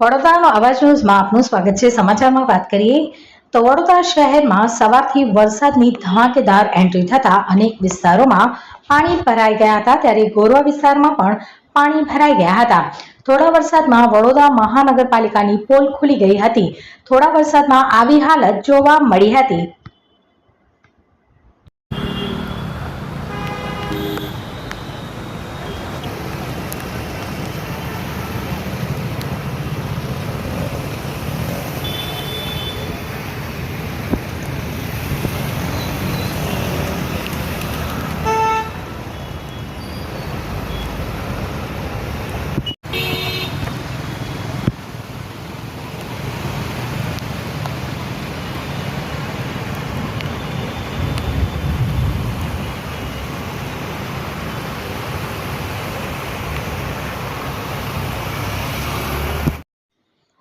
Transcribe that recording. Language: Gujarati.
વડોદરાનો અવાજ ન્યૂઝમાં આપનું સ્વાગત છે. સમાચારમાં વાત કરીએ તો વડોદરા શહેરમાં સવારથી વરસાદની ધમાકેદાર એન્ટ્રી થતા અનેક વિસ્તારોમાં પાણી ભરાઈ ગયા હતા. ત્યારે ગોરવા વિસ્તારમાં પણ પાણી ભરાઈ ગયા હતા. થોડા વરસાદમાં વડોદરા મહાનગરપાલિકાની પોલ ખુલી ગઈ હતી. થોડા વરસાદમાં આવી હાલત જોવા મળી હતી.